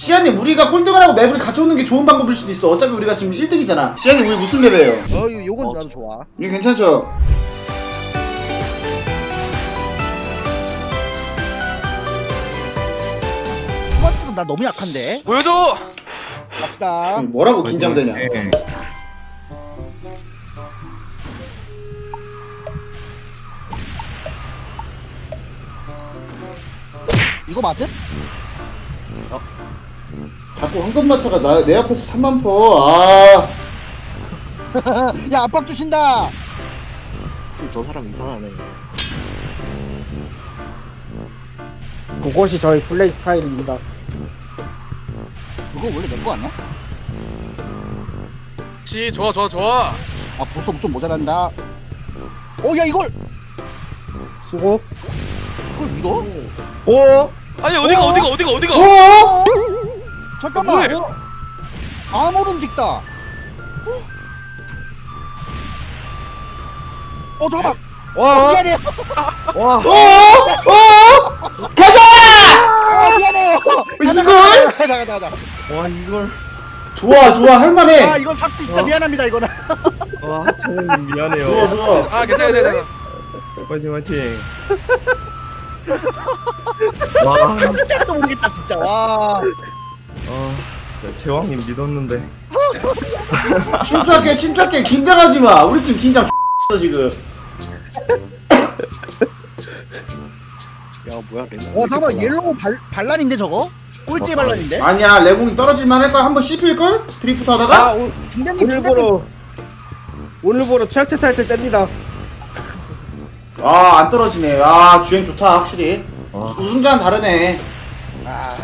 시아님 우리가 꼴등을 하고 맵을 가져오는 게 좋은 방법일 수도 있어 어차피 우리가 지금 1등이잖아 시아님 우리 무슨 맵이에요? 어, 요- 요건 나도 좋아. 이거 괜찮죠? 스마트가 나 너무 약한데. 보여줘! 갑시다. 뭐라고 긴장되냐 네. 이거 맞아? 자꾸 황금마차가 나, 내 앞에서 3만 퍼 아 야 압박 주신다. 저 사람 이상하네. 그것이 저희 플레이 스타일입니다. 그거 원래 내거 아니야? 씨, 좋아, 좋아, 좋아. 아 벌써 좀 모자란다. 어야 이걸 수고. 이걸 밀어? 오! 아니, 어디가, 어디가, 어디가, 어디가? 어? 잠깐만. 뭐해? 어? 아무런 직다. 어? 어 잠깐만. 와! 미안해. 와! 어? 어? 가자! 아 미안해요. 이걸? 가자 가자 가자. 와, 이걸. 좋아 좋아 할만해 아 이건 삭비 진짜 미안합니다 이거는. 와, 하천님 미안해요. 좋아 좋아 아, 괜찮아, 괜찮아. 화이팅, 화이팅. 와, 진짜 모르겠다 진짜. 와. 아, 진짜 제왕님 믿었는데. 침착해 침착해 긴장하지 마 우리 팀 긴장 X 지금 야 뭐야. 와 잠깐만 옐로우 발 반란인데 저거? 꼴찌 반란인데? 아니야 레몽이 떨어질만 할걸 한번 씹힐걸? 드리프트 아, 하다가? 오, 중대님 오늘. 보러. 오늘 보러 트랙트 타이틀 뗍니다. 아 안 떨어지네 아 주행 좋다 확실히 아. 우승자는 다르네 아.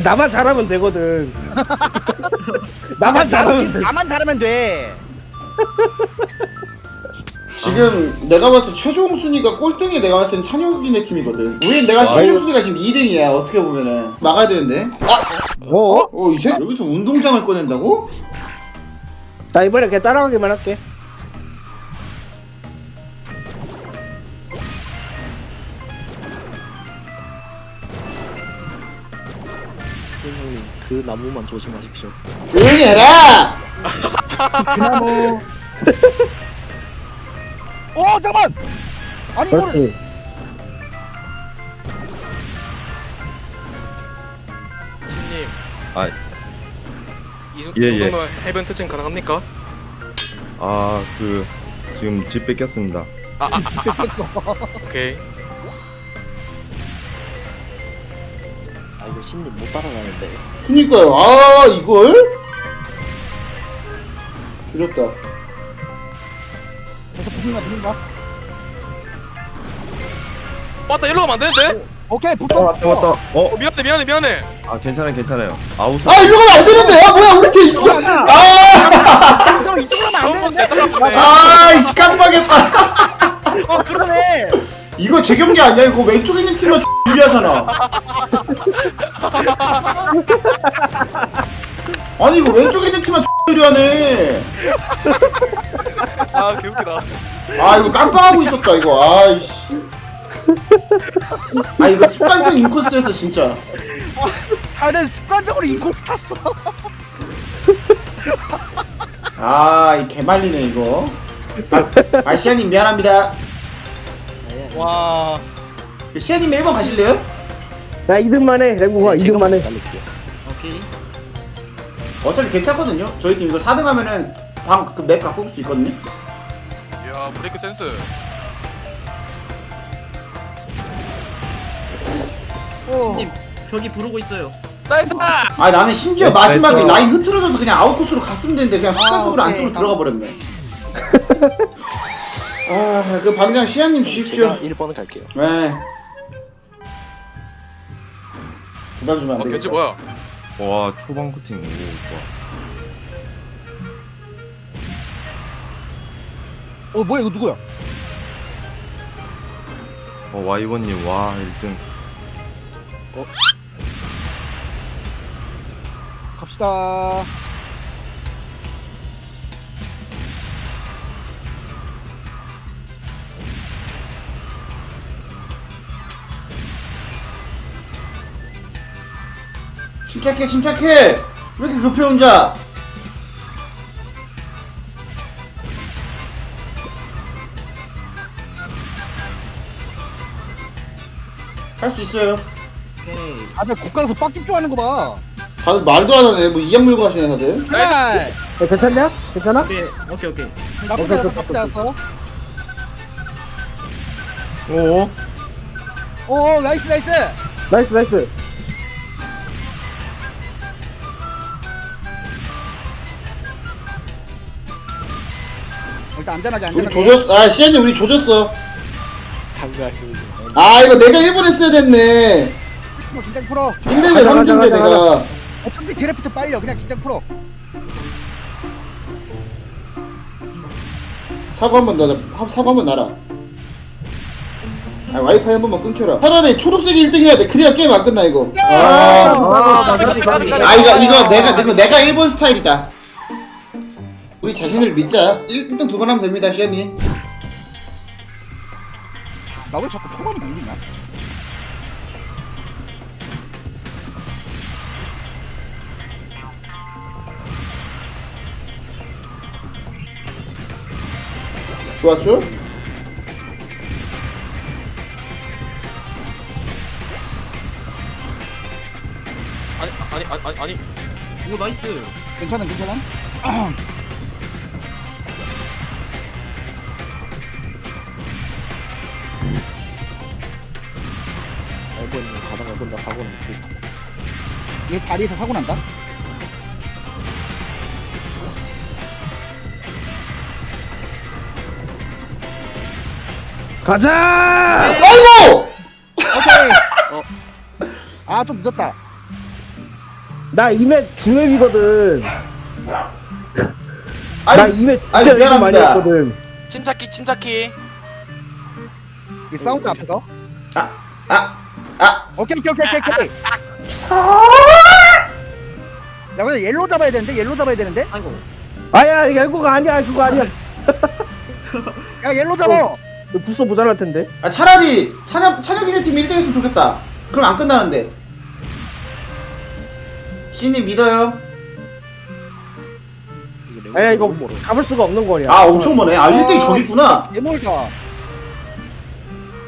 나만 잘하면 되거든. 나만 잘하면 돼. 나만 잘하면 돼. 지금 내가 봤을 때 최종 순위가 꼴등이 내가 봤을 땐 찬혁이네 팀이거든 우린 내가 아, 최종 이거- 순위가 지금 2등이야 어떻게 보면은 막아야 되는데 어? 어 이제? 여기서 운동장을 꺼낸다고? 나 이번에 그냥 따라가기만 할게. 형님 그 나무만 조심하십시오. 조용히 해라! 그나무. 어 잠깐. 아니 이거를 그렇지. 신님. 아. 이 정- 예, 예. 해변 특징 가능합니까? 아, 그, 지금 집 뺏겼습니다. 오케이. 아 이거 신님 못 따라가는데. 그니까요 아 이걸? 줄였다 계속 붙는다 붙는다. 왔다, 일로 가면 안 되는데? 오케이 붙어. 어, 왔다, 왔다. 어, 어, 미안해, 미안해, 미안해. 아, 괜찮아요, 괜찮아요. 아웃. 아 이러면 안 되는데 아 뭐야 우리 팀 있어 아! 형 이쪽으로 하면 안 되는데. 아이씨 깜빡했다 어 그러네. 이거 제 경기 아니야? 이거 왼쪽에 있는 팀만 유리하잖아. 아니 이거 왼쪽에 있는 팀만 유리하네. 아, 개웃기다. 아 이거 깜빡하고 있었다 이거. 아이씨. 아 이거 습관성 인코스에서 진짜. 다들 습관적으로 인코스 탔어. 아이 개말리네 이거. 아, 아 시아님 미안합니다 와. 시아님 1번 가실래요? 나 2등만 해. 랭구가 2등만 해. 오케이. 어차피 괜찮거든요 저희 팀 이거 4등 하면은 방그맵 갖고 올 수 있거든요 이야, 브레이크 센스. 어. 벽이 부르고 있어요. 나이스! 아 나는 심지어 네, 마지막에 됐어. 라인 흐트러져서 그냥 아웃코스로 갔으면 되는데 그냥 습관적으로 아, 안쪽으로 오케이. 들어가 버렸네 아 그 방장 시아님 주십시오 제가 1번을 갈게요. 네 부담 주면 어, 안 견지 되겠다 뭐야? 와, 초반 코팅. 오, 좋아. 어 뭐야 이거 누구야? 어, 와이번님, 와, 1등. 갑시다. 침착해 침착해 왜 이렇게 급해 혼자 할 수 있어요 다들 곡간에서 빡 집중하는 거 봐. 다들 말도 안 하네 뭐 이악 물고 하시네 다들 출발. 야, 괜찮냐? 괜찮아? 오케이 오케이 오케이 나쁘지 않았어, 나쁘지 않았어. 오 오, 나이스, 나이스. 나이스 나이스 일단 안전하게, 우리 안전하게. 조졌어 아 시안님 우리 조졌어. 아 이거 내가 1번 했어야 됐네 뭐 긴장 풀어. 1레벨 가자, 상징대 가자, 내가 어차피 드래프트 빨려. 그냥 긴장 풀어. 사과 한번 넣자 하- 사과 한번 놔라 아 와이파이 한 번만 끊겨라 차라리 초록색이 1등 해야 돼 그래야 게임 안 끝나 이거 아, 아, 가비, 가비, 가비. 아 이거 이거 내가 이거 내가 1번 스타일이다 우리 자신을 믿자 1, 등 두 번 하면 됩니다 시안님 나왜 자꾸 초반에 밀리냐? 좋았죠? 아니 아니 아니 아니 아니 오 나이스. 괜찮아, 괜찮아. 앨범 가다가 혼자 사고는 그얘 다리에서 사고 난다? 가자 아이고! 오케이. 아, 좀 늦었다. 나 이맵 중맵이거든 나 아니 이맵 아니, 진짜 이거 많이 미안합니다. 했거든 침착히 침착히 이 사운드 앞에서. 아! 아! 오케이, 오케이, 오케이, 오케이, 오케이. 야, 근데 옐로 잡아야 되는데? 옐로 잡아야 되는데? 아이고. 아야 이거 그거 아니야 그거 아니야 야, 옐로 잡아! 너 부서 모자랄 텐데 아 차라리 찬혁 찬혁이네 팀이 1등 했으면 좋겠다 그럼 안 끝나는데 시님 믿어요 아야 이거 잡을 수가 없는 거냐 아 엄청 머네 아 1등이 저기 있구나 예몰다.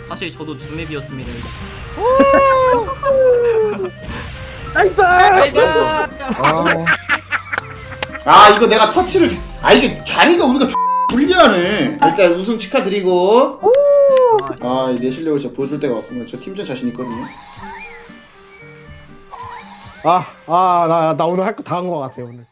사실 저도 중맵이었습니다. 나이스! 아. 이거 내가 터치를 자- 아 이게 자리가 우리가 X 불리하네. 일단 우승 축하드리고. 아내 실력을 진짜 보여줄 때가 왔구나. 저 팀전 자신 있거든요. 아 아 나 나 오늘 할 거 다 한 거 같아 오늘